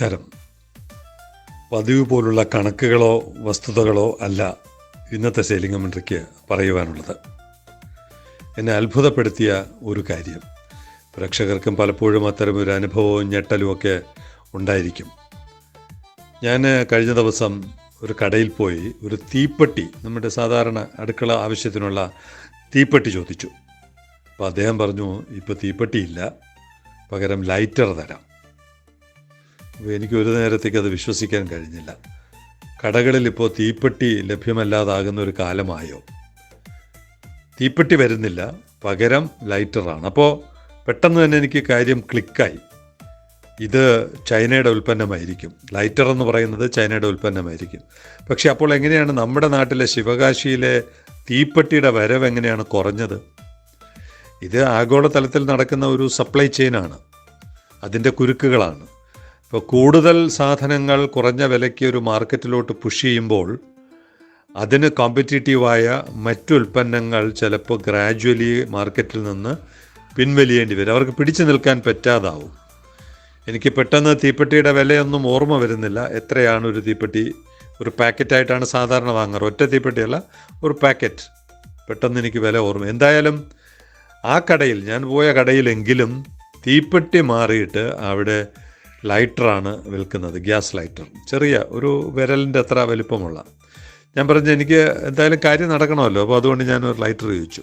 നമസ്കാരം. പതിവ് പോലുള്ള കണക്കുകളോ വസ്തുതകളോ അല്ല ഇന്നത്തെ സെയിലിംഗ് കമൻട്രിക്ക് പറയുവാനുള്ളത്. എന്നെ അത്ഭുതപ്പെടുത്തിയ ഒരു കാര്യം. പ്രേക്ഷകർക്കും പലപ്പോഴും അത്തരം ഒരു അനുഭവവും ഞെട്ടലും ഒക്കെ ഉണ്ടായിരിക്കും. ഞാൻ കഴിഞ്ഞ ദിവസം ഒരു കടയിൽ പോയി ഒരു തീപ്പെട്ടി നമ്മുടെ സാധാരണ അടുക്കള ആവശ്യത്തിനുള്ള തീപ്പെട്ടി ചോദിച്ചു. അപ്പോൾ അദ്ദേഹം പറഞ്ഞു ഇപ്പോൾ തീപ്പെട്ടിയില്ല പകരം ലൈറ്റർ തരാം. എനിക്ക് ഒരു നേരത്തേക്ക് അത് വിശ്വസിക്കാൻ കഴിഞ്ഞില്ല. കടകളിൽ ഇപ്പോൾ തീപ്പെട്ടി ലഭ്യമല്ലാതാകുന്ന ഒരു കാലമായോ? തീപ്പെട്ടി വരുന്നില്ല. പകരം ലൈറ്ററാണ്. അപ്പോൾ പെട്ടെന്ന് തന്നെ എനിക്ക് കാര്യം ക്ലിക്കായി. ഇത് ചൈനയുടെ ഉൽപ്പന്നമായിരിക്കും. ലൈറ്റർ എന്ന് പറയുന്നത് ചൈനയുടെ ഉൽപ്പന്നമായിരിക്കും. പക്ഷെ അപ്പോൾ എങ്ങനെയാണ് നമ്മുടെ നാട്ടിലെ ശിവകാശിയിലെ തീപ്പെട്ടിയുടെ വരവ് എങ്ങനെയാണ് കുറഞ്ഞത്? ഇത് ആഗോളതലത്തിൽ നടക്കുന്ന ഒരു സപ്ലൈ ചെയിനാണ് അതിന്റെ കുരുക്കുകളാണ്. ഇപ്പോൾ കൂടുതൽ സാധനങ്ങൾ കുറഞ്ഞ വിലയ്ക്ക് ഒരു മാർക്കറ്റിലോട്ട് പുഷ് ചെയ്യുമ്പോൾ അതിന് കോമ്പറ്റീറ്റീവായ മറ്റു ഉൽപ്പന്നങ്ങൾ ചിലപ്പോൾ ഗ്രാജ്വലി മാർക്കറ്റിൽ നിന്ന് പിൻവലിയേണ്ടി വരും. അവർക്ക് പിടിച്ചു നിൽക്കാൻ പറ്റാതാവും. എനിക്ക് പെട്ടെന്ന് തീപ്പെട്ടിയുടെ വിലയൊന്നും ഓർമ്മ വരുന്നില്ല. എത്രയാണ് ഒരു തീപ്പെട്ടി? ഒരു പാക്കറ്റായിട്ടാണ് സാധാരണ വാങ്ങാറ്. ഒറ്റ തീപ്പെട്ടിയല്ല ഒരു പാക്കറ്റ് പെട്ടെന്ന് എനിക്ക് വില ഓർമ്മ. എന്തായാലും ആ കടയിൽ ഞാൻ പോയ കടയിലെങ്കിലും തീപ്പെട്ടി മാറിയിട്ട് അവിടെ ലൈറ്ററാണ് വിൽക്കുന്നത് ഗ്യാസ് ലൈറ്റർ. ചെറിയ ഒരു വിരലിന്റെ അത്ര വലിപ്പമുള്ള. ഞാൻ പറഞ്ഞു എനിക്ക് എന്തായാലും കാര്യം നടക്കണമല്ലോ അപ്പോൾ അതുകൊണ്ട് ഞാൻ ഒരു ലൈറ്റർ ചോദിച്ചു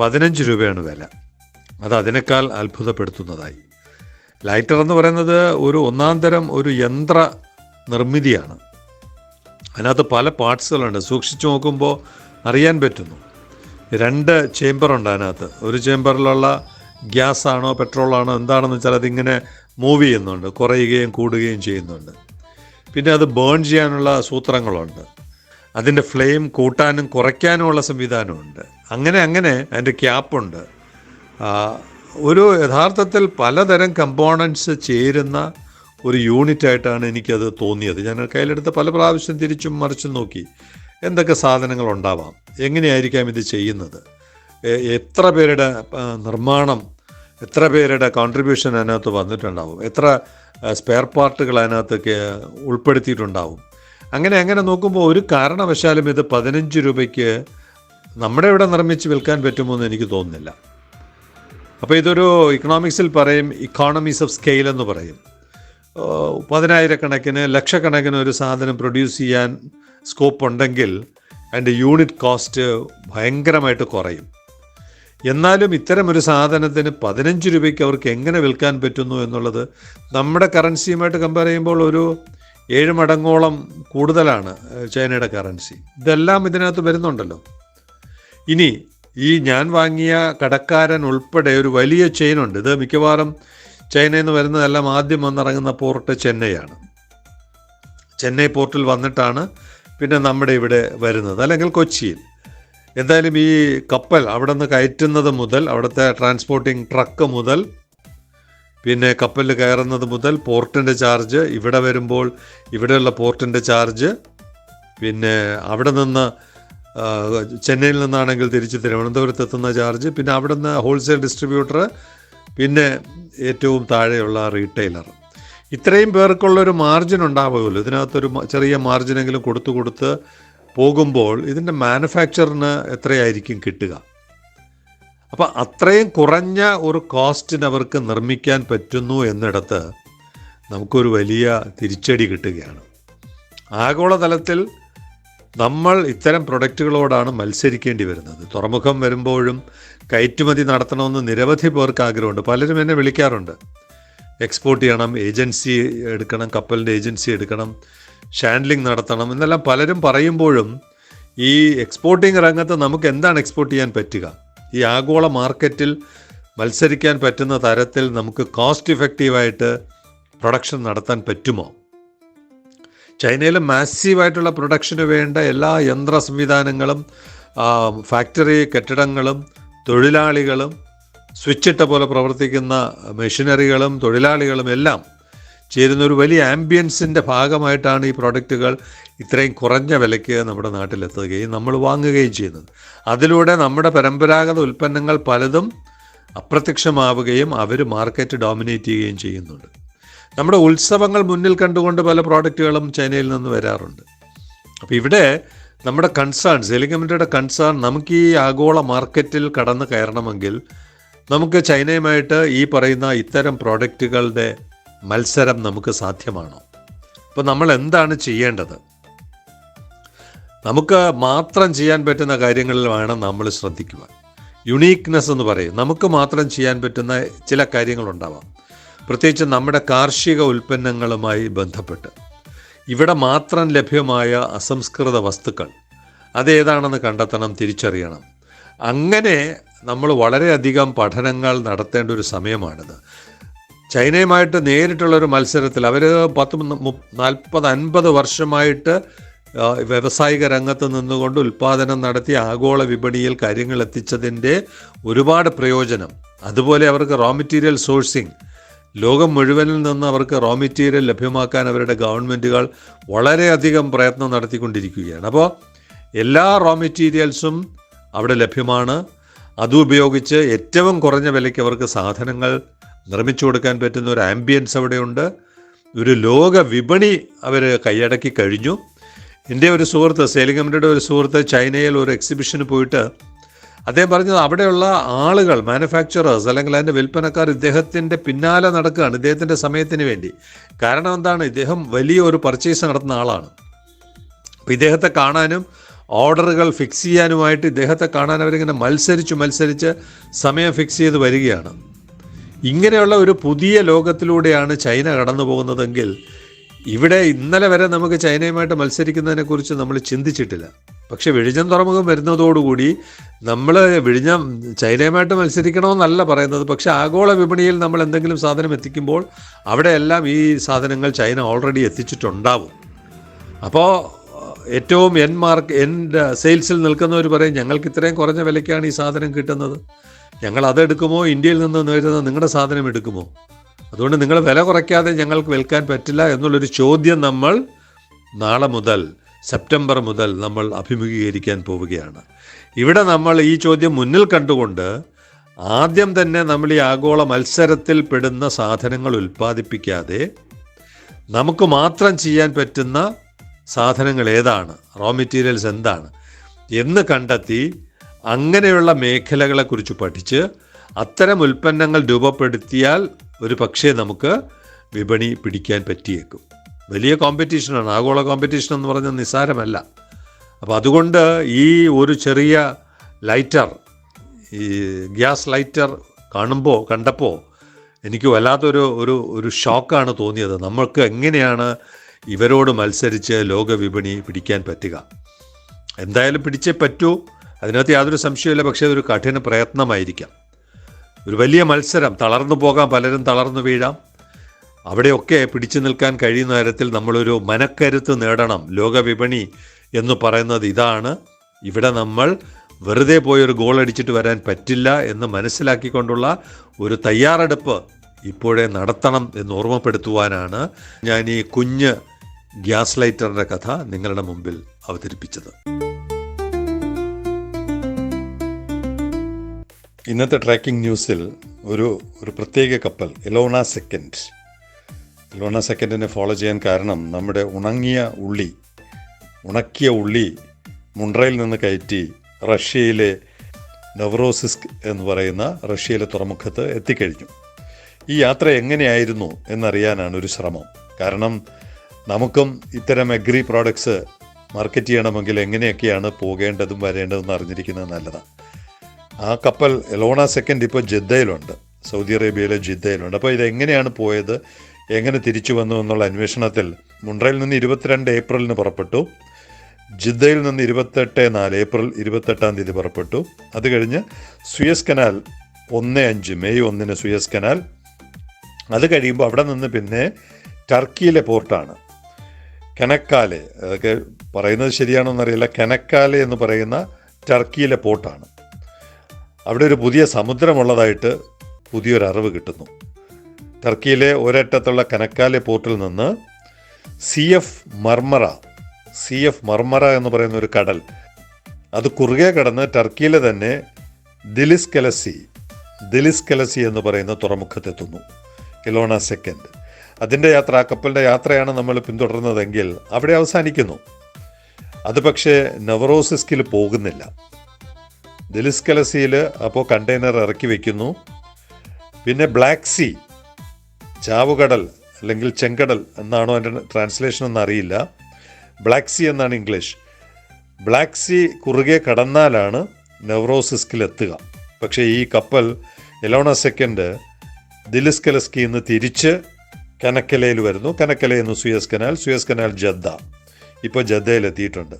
പതിനഞ്ച് രൂപയാണ് വില. അത് അതിനേക്കാൾ അത്ഭുതപ്പെടുത്തുന്നതായി. ലൈറ്റർ എന്ന് പറയുന്നത് ഒരു ഒന്നാം തരം ഒരു യന്ത്ര നിർമ്മിതിയാണ്. അതിനകത്ത് പല പാർട്സുകളുണ്ട്. സൂക്ഷിച്ചു നോക്കുമ്പോൾ അറിയാൻ പറ്റുന്നു. രണ്ട് ചേംബറുണ്ട് അതിനകത്ത്. ഒരു ചേംബറിലുള്ള ഗ്യാസ് ആണോ പെട്രോൾ എന്താണെന്ന് വെച്ചാൽ അതിങ്ങനെ മൂവ് ചെയ്യുന്നുണ്ട് കുറയുകയും കൂടുകയും ചെയ്യുന്നുണ്ട്. പിന്നെ അത് ബേൺ ചെയ്യാനുള്ള സൂത്രങ്ങളുണ്ട്. അതിന്റെ ഫ്ലെയിം കൂട്ടാനും കുറയ്ക്കാനുമുള്ള സംവിധാനമുണ്ട്. അങ്ങനെ അങ്ങനെ അതിന്റെ ക്യാപ്പുണ്ട്. ഒരു യഥാർത്ഥത്തിൽ പലതരം കമ്പോണൻസ് ചേരുന്ന ഒരു യൂണിറ്റായിട്ടാണ് എനിക്കത് തോന്നിയത്. ഞാൻ കയ്യിലെടുത്ത് പല പ്രാവശ്യം തിരിച്ചും മറിച്ചും നോക്കി എന്തൊക്കെ സാധനങ്ങൾ ഉണ്ടാവാം എങ്ങനെയായിരിക്കാം ഇത് ചെയ്യുന്നത്? എത്ര പേരുടെ നിർമ്മാണം എത്ര പേരുടെ കോൺട്രിബ്യൂഷൻ അതിനകത്ത് വന്നിട്ടുണ്ടാവും? എത്ര സ്പെയർ പാർട്ടുകൾ അതിനകത്ത് ഉൾപ്പെടുത്തിയിട്ടുണ്ടാവും? അങ്ങനെ അങ്ങനെ നോക്കുമ്പോൾ ഒരു കാരണവശാലും ഇത് പതിനഞ്ച് രൂപയ്ക്ക് നമ്മുടെ ഇവിടെ നിർമ്മിച്ച് വിൽക്കാൻ പറ്റുമോ എന്ന് എനിക്ക് തോന്നുന്നില്ല. അപ്പോൾ ഇതൊരു ഇക്കണോമിക്സിൽ പറയും ഇക്കോണമീസ് ഓഫ് സ്കെയിൽ എന്ന് പറയും. പതിനായിരക്കണക്കിന് ലക്ഷക്കണക്കിന് ഒരു സാധനം പ്രൊഡ്യൂസ് ചെയ്യാൻ സ്കോപ്പ് ഉണ്ടെങ്കിൽ അതിന്റെ യൂണിറ്റ് കോസ്റ്റ് ഭയങ്കരമായിട്ട് കുറയും. എന്നാലും ഇത്തരം ഒരു സാധനത്തിന് പതിനഞ്ച് രൂപയ്ക്ക് അവർക്ക് എങ്ങനെ വിൽക്കാൻ പറ്റുന്നു എന്നുള്ളത് നമ്മുടെ കറൻസിയുമായിട്ട് കമ്പയർ ചെയ്യുമ്പോൾ ഒരു ഏഴ് മടങ്ങോളം കൂടുതലാണ് ചൈനയുടെ കറൻസി ഇതെല്ലാം ഇതിനകത്ത് വരുന്നുണ്ടല്ലോ. ഇനി ഈ ഞാൻ വാങ്ങിയ കടക്കാരൻ ഉൾപ്പെടെ ഒരു വലിയ ചെയിനുണ്ട് ഇത് മിക്കവാറും ചൈനയിൽ നിന്ന് വരുന്നതെല്ലാം ആദ്യം വന്നിറങ്ങുന്ന പോർട്ട് ചെന്നൈയാണ്. ചെന്നൈ പോർട്ടിൽ വന്നിട്ടാണ് പിന്നെ നമ്മുടെ ഇവിടെ വരുന്നത്. അല്ലെങ്കിൽ കൊച്ചിയിൽ. എന്തായാലും ഈ കപ്പൽ അവിടെ നിന്ന് കയറ്റുന്നത് മുതൽ അവിടുത്തെ ട്രാൻസ്പോർട്ടിംഗ് ട്രക്ക് മുതൽ പിന്നെ കപ്പലിൽ കയറുന്നത് മുതൽ പോർട്ടിന്റെ ചാർജ് ഇവിടെ വരുമ്പോൾ ഇവിടെയുള്ള പോർട്ടിന്റെ ചാർജ് പിന്നെ അവിടെ നിന്ന് ചെന്നൈയിൽ നിന്നാണെങ്കിൽ തിരിച്ച് തിരുവനന്തപുരത്ത് എത്തുന്ന ചാർജ് പിന്നെ അവിടെ നിന്ന് ഹോൾസെയിൽ ഡിസ്ട്രിബ്യൂട്ടർ പിന്നെ ഏറ്റവും താഴെയുള്ള റീറ്റെയിലർ ഇത്രയും പേർക്കുള്ളൊരു മാർജിൻ ഉണ്ടാവുമല്ലോ ഇതിനകത്തൊരു ചെറിയ മാർജിനെങ്കിലും കൊടുത്തു കൊടുത്ത് പോകുമ്പോൾ ഇതിന്റെ മാനുഫാക്ചറിന് എത്രയായിരിക്കും കിട്ടുക? അപ്പോൾ അത്രയും കുറഞ്ഞ ഒരു കോസ്റ്റിന് അവർക്ക് നിർമ്മിക്കാൻ പറ്റുന്നു എന്നിടത്ത് നമുക്കൊരു വലിയ തിരിച്ചടി കിട്ടുകയാണ്. ആഗോളതലത്തിൽ നമ്മൾ ഇത്തരം പ്രൊഡക്റ്റുകളോടാണ് മത്സരിക്കേണ്ടി വരുന്നത്. തുറമുഖം വരുമ്പോഴും കയറ്റുമതി നടത്തണമെന്ന് നിരവധി പേർക്ക് ആഗ്രഹമുണ്ട്. പലരും എന്നെ വിളിക്കാറുണ്ട്. എക്സ്പോർട്ട് ചെയ്യണം ഏജൻസി എടുക്കണം കപ്പലിന്റെ ഏജൻസി എടുക്കണം ഷാൻഡ്ലിംഗ് നടത്തണം എന്നെല്ലാം പലരും പറയുമ്പോഴും ഈ എക്സ്പോർട്ടിംഗ് രംഗത്ത് നമുക്ക് എന്താണ് എക്സ്പോർട്ട് ചെയ്യാൻ പറ്റുക? ഈ ആഗോള മാർക്കറ്റിൽ മത്സരിക്കാൻ പറ്റുന്ന തരത്തിൽ നമുക്ക് കോസ്റ്റ് ഇഫക്റ്റീവായിട്ട് പ്രൊഡക്ഷൻ നടത്താൻ പറ്റുമോ? ചൈനയിൽ മാസീവായിട്ടുള്ള പ്രൊഡക്ഷന് വേണ്ട എല്ലാ യന്ത്ര സംവിധാനങ്ങളും ഫാക്ടറി കെട്ടിടങ്ങളും തൊഴിലാളികളും സ്വിച്ചിട്ട പോലെ പ്രവർത്തിക്കുന്ന മെഷീനറികളും തൊഴിലാളികളും എല്ലാം ചേരുന്ന ഒരു വലിയ ആംബിയൻസിന്റെ ഭാഗമായിട്ടാണ് ഈ പ്രോഡക്റ്റുകൾ ഇത്രയും കുറഞ്ഞ വിലയ്ക്ക് നമ്മുടെ നാട്ടിലെത്തുകയും നമ്മൾ വാങ്ങുകയും ചെയ്യുന്നത്. അതിലൂടെ നമ്മുടെ പരമ്പരാഗത ഉൽപ്പന്നങ്ങൾ പലതും അപ്രത്യക്ഷമാവുകയും അവർ മാർക്കറ്റ് ഡോമിനേറ്റ് ചെയ്യുകയും ചെയ്യുന്നുണ്ട്. നമ്മുടെ ഉത്സവങ്ങൾ മുന്നിൽ കണ്ടുകൊണ്ട് പല പ്രോഡക്റ്റുകളും ചൈനയിൽ നിന്ന് വരാറുണ്ട്. അപ്പോൾ ഇവിടെ നമ്മുടെ കൺസേൺ കമ്മിറ്റിയുടെ കൺസേൺ നമുക്ക് ഈ ആഗോള മാർക്കറ്റിൽ കടന്നു കയറണമെങ്കിൽ നമുക്ക് ചൈനയുമായിട്ട് ഈ പറയുന്ന ഇത്തരം പ്രോഡക്റ്റുകളുടെ മത്സരം നമുക്ക് സാധ്യമാണോ? അപ്പോൾ നമ്മൾ എന്താണ് ചെയ്യേണ്ടത്? നമുക്ക് മാത്രം ചെയ്യാൻ പറ്റുന്ന കാര്യങ്ങളിൽ വേണം നമ്മൾ ശ്രദ്ധിക്കുക യുണീക്നെസ് എന്ന് പറയും. നമുക്ക് മാത്രം ചെയ്യാൻ പറ്റുന്ന ചില കാര്യങ്ങളുണ്ടാവാം. പ്രത്യേകിച്ച് നമ്മുടെ കാർഷിക ഉൽപ്പന്നങ്ങളുമായി ബന്ധപ്പെട്ട്. ഇവിടെ മാത്രം ലഭ്യമായ അസംസ്കൃത വസ്തുക്കൾ അതേതാണെന്ന് കണ്ടെത്തണം തിരിച്ചറിയണം. അങ്ങനെ നമ്മൾ വളരെയധികം പഠനങ്ങൾ നടത്തേണ്ട ഒരു സമയമാണിത്. ചൈനയുമായിട്ട് നേരിട്ടുള്ളൊരു മത്സരത്തിൽ അവർ പത്ത് നാൽപ്പത് അൻപത് വർഷമായിട്ട് വ്യാവസായിക രംഗത്ത് നിന്നുകൊണ്ട് ഉൽപ്പാദനം നടത്തി ആഗോള വിപണിയിൽ കാര്യങ്ങൾ എത്തിച്ചതിന്റെ ഒരുപാട് പ്രയോജനം. അതുപോലെ അവർക്ക് റോ മെറ്റീരിയൽ സോഴ്സിങ് ലോകം മുഴുവനിൽ നിന്ന് അവർക്ക് റോ മെറ്റീരിയൽ ലഭ്യമാക്കാൻ അവരുടെ ഗവൺമെന്റുകൾ വളരെയധികം പ്രയത്നം നടത്തിക്കൊണ്ടിരിക്കുകയാണ്. അപ്പോൾ എല്ലാ റോ മെറ്റീരിയൽസും അവിടെ ലഭ്യമാണ്. അതുപയോഗിച്ച് ഏറ്റവും കുറഞ്ഞ വിലയ്ക്ക് അവർക്ക് സാധനങ്ങൾ നിർമ്മിച്ചു കൊടുക്കാൻ പറ്റുന്ന ഒരു ആംബിയൻസ് അവിടെയുണ്ട്. ഒരു ലോക വിപണി അവർ കൈയടക്കി കഴിഞ്ഞു. എന്റെ ഒരു സുഹൃത്ത് സേലിംഗമ്മയുടെ ഒരു സുഹൃത്ത് ചൈനയിൽ ഒരു എക്സിബിഷന് പോയിട്ട് അദ്ദേഹം പറഞ്ഞത് അവിടെയുള്ള ആളുകൾ മാനുഫാക്ചറേഴ്സ് അല്ലെങ്കിൽ അതിന്റെ വിൽപ്പനക്കാർ ഇദ്ദേഹത്തിന്റെ പിന്നാലെ നടക്കുകയാണ് ഇദ്ദേഹത്തിന്റെ സമയത്തിന് വേണ്ടി. കാരണം എന്താണ്? ഇദ്ദേഹം വലിയ ഒരു പർച്ചേസ് നടത്തുന്ന ആളാണ്. അപ്പോൾ ഇദ്ദേഹത്തെ കാണാനും ഓർഡറുകൾ ഫിക്സ് ചെയ്യാനുമായിട്ട് ഇദ്ദേഹത്തെ കാണാൻ അവരിങ്ങനെ മത്സരിച്ച് മത്സരിച്ച് സമയം ഫിക്സ് ചെയ്ത് വരികയാണ്. ഇങ്ങനെയുള്ള ഒരു പുതിയ ലോകത്തിലൂടെയാണ് ചൈന കടന്നു പോകുന്നതെങ്കിൽ ഇവിടെ ഇന്നലെ വരെ നമുക്ക് ചൈനയുമായിട്ട് മത്സരിക്കുന്നതിനെക്കുറിച്ച് നമ്മൾ ചിന്തിച്ചിട്ടില്ല. പക്ഷേ വിഴിഞ്ഞം തുറമുഖം വരുന്നതോടുകൂടി നമ്മൾ വിഴിഞ്ഞം ചൈനയുമായിട്ട് മത്സരിക്കണമെന്നല്ല പറയുന്നത്. പക്ഷേ ആഗോള വിപണിയിൽ നമ്മൾ എന്തെങ്കിലും സാധനം എത്തിക്കുമ്പോൾ അവിടെയെല്ലാം ഈ സാധനങ്ങൾ ചൈന ഓൾറെഡി എത്തിച്ചിട്ടുണ്ടാവും. അപ്പോൾ ഏറ്റവും എൻ മാർക്ക് എൻ സെയിൽസിൽ നിൽക്കുന്നവർ പറയും ഞങ്ങൾക്ക് ഇത്രയും കുറഞ്ഞ വിലയ്ക്കാണ് ഈ സാധനം കിട്ടുന്നത്. ഞങ്ങൾ അതെടുക്കുമോ ഇന്ത്യയിൽ നിന്ന് വരുന്ന നിങ്ങളുടെ സാധനം എടുക്കുമോ? അതുകൊണ്ട് നിങ്ങൾ വില കുറയ്ക്കാതെ ഞങ്ങൾക്ക് വിൽക്കാൻ പറ്റില്ല എന്നുള്ളൊരു ചോദ്യം നമ്മൾ നാളെ മുതൽ സെപ്റ്റംബർ മുതൽ നമ്മൾ അഭിമുഖീകരിക്കാൻ പോവുകയാണ്. ഇവിടെ നമ്മൾ ഈ ചോദ്യം മുന്നിൽ കണ്ടുകൊണ്ട് ആദ്യം തന്നെ നമ്മൾ ഈ ആഗോള മത്സരത്തിൽ പെടുന്ന സാധനങ്ങൾ ഉൽപ്പാദിപ്പിക്കാതെ നമുക്ക് മാത്രം ചെയ്യാൻ പറ്റുന്ന സാധനങ്ങൾ ഏതാണ്? റോ മെറ്റീരിയൽസ് എന്താണ്? എന്ന് കണ്ടെത്തി അങ്ങനെയുള്ള മേഖലകളെക്കുറിച്ച് പഠിച്ച് അത്തരം ഉൽപ്പന്നങ്ങൾ രൂപപ്പെടുത്തിയാൽ ഒരു പക്ഷേ നമുക്ക് വിപണി പിടിക്കാൻ പറ്റിയേക്കും. വലിയ കോമ്പറ്റീഷനാണ് ആഗോള കോമ്പറ്റീഷൻ എന്ന് പറഞ്ഞാൽ നിസ്സാരമല്ല. അപ്പോൾ അതുകൊണ്ട് ഈ ഒരു ചെറിയ ലൈറ്റർ ഈ ഗ്യാസ് ലൈറ്റർ കാണുമ്പോൾ കണ്ടപ്പോൾ എനിക്ക് വല്ലാത്തൊരു ഒരു ഒരു ഷോക്കാണ് തോന്നിയത്. നമ്മൾക്ക് എങ്ങനെയാണ് ഇവരോട് മത്സരിച്ച് ലോക വിപണി പിടിക്കാൻ പറ്റുക? എന്തായാലും പിടിച്ചേ പറ്റൂ. അതിനകത്ത് യാതൊരു സംശയമില്ല പക്ഷേ അതൊരു കഠിന പ്രയത്നമായിരിക്കാം. ഒരു വലിയ മത്സരം തളർന്നു പോകാം പലരും തളർന്നു വീഴാം. അവിടെയൊക്കെ പിടിച്ചു നിൽക്കാൻ കഴിയുന്ന തരത്തിൽ നമ്മളൊരു മനക്കരുത്ത് നേടണം ലോകവിപണി എന്ന് പറയുന്നത് ഇതാണ്. ഇവിടെ നമ്മൾ വെറുതെ പോയി ഒരു ഗോൾ അടിച്ചിട്ട് വരാൻ പറ്റില്ല എന്ന് മനസ്സിലാക്കിക്കൊണ്ടുള്ള ഒരു തയ്യാറെടുപ്പ് ഇപ്പോഴേ നടത്തണം എന്ന് ഓർമ്മപ്പെടുത്തുവാനാണ് ഞാൻ ഈ കുഞ്ഞ് ഗ്യാസ് ലൈറ്ററിന്റെ കഥ നിങ്ങളുടെ മുമ്പിൽ അവതരിപ്പിച്ചത്. ഇന്നത്തെ ട്രാക്കിംഗ് ന്യൂസിൽ ഒരു ഒരു പ്രത്യേക കപ്പൽ എലോണ സെക്കൻഡ്. എലോണ സെക്കൻഡിനെ ഫോളോ ചെയ്യാൻ കാരണം നമ്മുടെ ഉണങ്ങിയ ഉള്ളി ഉണക്കിയ ഉള്ളി മുണ്ട്രയിൽ നിന്ന് കയറ്റി റഷ്യയിലെ നവറോസിസ്ക് എന്ന് പറയുന്ന റഷ്യയിലെ തുറമുഖത്ത് എത്തിക്കഴിഞ്ഞു. ഈ യാത്ര എങ്ങനെയായിരുന്നു എന്നറിയാനാണ് ഒരു ശ്രമം. കാരണം നമുക്കും ഇത്തരം അഗ്രി പ്രോഡക്ട്സ് മാർക്കറ്റ് ചെയ്യണമെങ്കിൽ എങ്ങനെയൊക്കെയാണ് പോകേണ്ടതും വരേണ്ടതെന്ന് അറിഞ്ഞിരിക്കുന്നത് നല്ലതാണ്. ആ കപ്പൽ എലോണ സെക്കൻഡ് ഇപ്പോൾ ജിദ്ദയിലുണ്ട്. സൗദി അറേബ്യയിലെ ജിദ്ദയിലുണ്ട്. അപ്പോൾ ഇതെങ്ങനെയാണ് പോയത്? എങ്ങനെ തിരിച്ചു വന്നു എന്നുള്ള അന്വേഷണത്തിൽ മുണ്ട്രയിൽ നിന്ന് ഇരുപത്തിരണ്ട് ഏപ്രിലിന് പുറപ്പെട്ടു. ജിദ്ദയിൽ നിന്ന് ഇരുപത്തെട്ട് നാല് ഏപ്രിൽ ഇരുപത്തെട്ടാം തീയതി പുറപ്പെട്ടു. അത് കഴിഞ്ഞ് സുയസ് കനാൽ ഒന്ന് അഞ്ച് മെയ് ഒന്നിന് സുയസ് കനാൽ. അത് കഴിയുമ്പോൾ അവിടെ നിന്ന് പിന്നെ ടർക്കിയിലെ പോർട്ടാണ്. കനക്കാലെ അതൊക്കെ പറയുന്നത് ശരിയാണോ എന്നറിയില്ല കനക്കാലെ എന്ന് പറയുന്ന ടർക്കിയിലെ പോർട്ടാണ്. അവിടെ ഒരു പുതിയ സമുദ്രമുള്ളതായിട്ട് പുതിയൊരു അറിവ് കിട്ടുന്നു. ടർക്കിയിലെ ഒരറ്റത്തുള്ള കനക്കാലെ പോർട്ടിൽ നിന്ന് Sea of Marmara Sea of Marmara എന്ന് പറയുന്ന ഒരു കടൽ അത് കുറുകെ കടന്ന് ടർക്കിയിലെ തന്നെ ദിലിസ് കലസി ദിലിസ് കലസി എന്ന് പറയുന്ന തുറമുഖത്തെത്തുന്നു. ഇലോണ സെക്കൻഡ്. അതിന്റെ യാത്ര ആ കപ്പലിന്റെ യാത്രയാണ് നമ്മൾ പിന്തുടർന്നതെങ്കിൽ അവിടെ അവസാനിക്കുന്നു. അത് പക്ഷേ നെവറോസിസ്കിൽ പോകുന്നില്ല. ദിലിസ്കലസിയിൽ അപ്പോൾ കണ്ടെയ്നർ ഇറക്കി വയ്ക്കുന്നു പിന്നെ ബ്ലാക്ക് സി ചാവുകടൽ അല്ലെങ്കിൽ ചെങ്കടൽ എന്നാണോ അതിന്റെ ട്രാൻസ്ലേഷൻ എന്ന് അറിയില്ല. ബ്ലാക്ക് സി എന്നാണ് ഇംഗ്ലീഷ്. ബ്ലാക്ക് സി കുറുകെ കടന്നാലാണ് നെവറോസിസ്കിൽ എത്തുക. പക്ഷേ ഈ കപ്പൽ എലോണ സെക്കൻഡ് ദിലിസ്കലസ്കിൽ നിന്ന് തിരിച്ച് കനക്കലയിൽ വരുന്നു. കനക്കലയിൽ നിന്ന് Suez canal Suez canal Jeddah. ഇപ്പോൾ ജദ്ദയിൽ എത്തിയിട്ടുണ്ട്.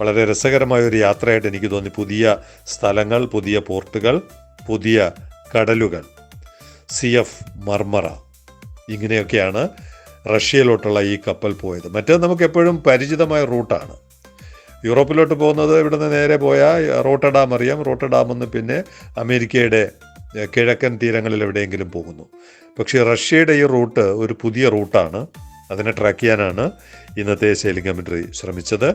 വളരെ രസകരമായ ഒരു യാത്രയായിട്ട് എനിക്ക് തോന്നി. പുതിയ സ്ഥലങ്ങൾ പുതിയ പോർട്ടുകൾ പുതിയ കടലുകൾ. Sea of Marmara. ഇങ്ങനെയൊക്കെയാണ് റഷ്യയിലോട്ടുള്ള ഈ കപ്പൽ പോയത്. മറ്റേത് നമുക്ക് എപ്പോഴും പരിചിതമായ റൂട്ടാണ്. യൂറോപ്പിലോട്ട് പോകുന്നത് ഇവിടുന്ന് നേരെ പോയാൽ റോട്ടഡാം അറിയാം റോട്ടഡാം എന്ന് പിന്നെ അമേരിക്കയുടെ കിഴക്കൻ തീരങ്ങളിൽ എവിടെയെങ്കിലും പോകുന്നു. പക്ഷേ റഷ്യയുടെ ഈ റൂട്ട് ഒരു പുതിയ റൂട്ടാണ്. അതിനെ ട്രാക്ക് ചെയ്യാനാണ് ഇന്നത്തെ സെയിലിംഗ് കമൻട്രി ശ്രമിച്ചത്.